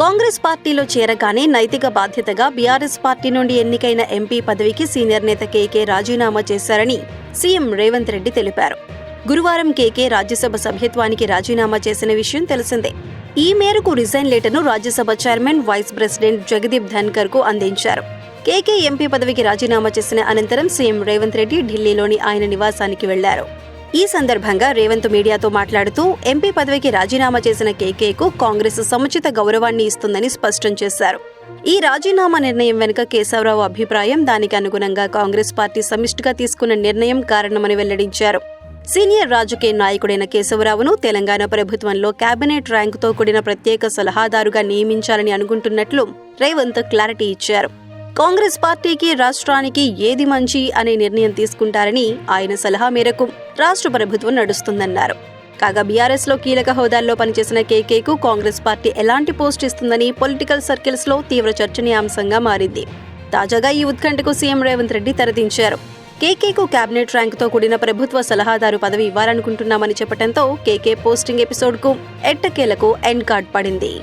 కాంగ్రెస్ పార్టీలో చేరగానే నైతిక బాధ్యతగా బీఆర్ఎస్ పార్టీ నుండి ఎన్నికైన ఎంపీ పదవికి సీనియర్ నేత కేకే రాజీనామా చేశారని సీఎం రేవంత్ రెడ్డి తెలిపారు. గురువారం కేకే రాజ్యసభ సభ్యత్వానికి రాజీనామా చేసిన విషయం తెలిసిందే. ఈ మేరకు resign లెటర్ను Rajya Sabha chairman vice president Jagdeep ధన్కర్కు అందించారు. కేకే ఎంపీ పదవికి రాజీనామా చేసిన అనంతరం సీఎం రేవంత్ రెడ్డి ఢిల్లీలోని ఆయన నివాసానికి వెళ్ళారు. ఈ సందర్భంగా రేవంత్ మీడియాతో మాట్లాడుతూ ఎంపీ పదవికి రాజీనామా చేసిన కేకేకు కాంగ్రెస్ సముచిత గౌరవాన్ని ఇస్తుందని స్పష్టం చేశారు. ఈ రాజీనామా నిర్ణయం వెనుక కేశవరావు అభిప్రాయం దానికి అనుగుణంగా కాంగ్రెస్ పార్టీ సమిష్టిగా తీసుకున్న నిర్ణయం కారణమని వెల్లడించారు. సీనియర్ రాజకీయ నాయకుడైన కేశవరావును తెలంగాణ ప్రభుత్వంలో కేబినెట్ ర్యాంకుతో కూడిన ప్రత్యేక సలహాదారుగా నియమించాలని అనుకుంటున్నట్లు రేవంత్ క్లారిటీ ఇచ్చారు. కాంగ్రెస్ పార్టీకి రాష్ట్రానికి ఏది మంచి అనే నిర్ణయం తీసుకుంటారని ఆయన సలహా మేరకు రాష్ట్ర ప్రభుత్వం నడుస్తుందన్నారు. కాగా బీఆర్ఎస్లో కీలక హోదాల్లో పనిచేసిన కేకేకు కాంగ్రెస్ పార్టీ ఎలాంటి పోస్ట్ ఇస్తుందని పొలిటికల్ సర్కిల్స్లో తీవ్ర చర్చనీయాంశంగా మారింది. తాజాగా ఈ ఉత్కంఠకు సీఎం రేవంత్ రెడ్డి తెరదించారు. కేకేకు కేబినెట్ ర్యాంకుతో కూడిన ప్రభుత్వ సలహాదారు పదవి ఇవ్వాలనుకుంటున్నామని చెప్పడంతో కేకే పోస్టింగ్ ఎపిసోడ్కు ఎట్టకేలకు ఎండ్ కార్డ్ పడింది.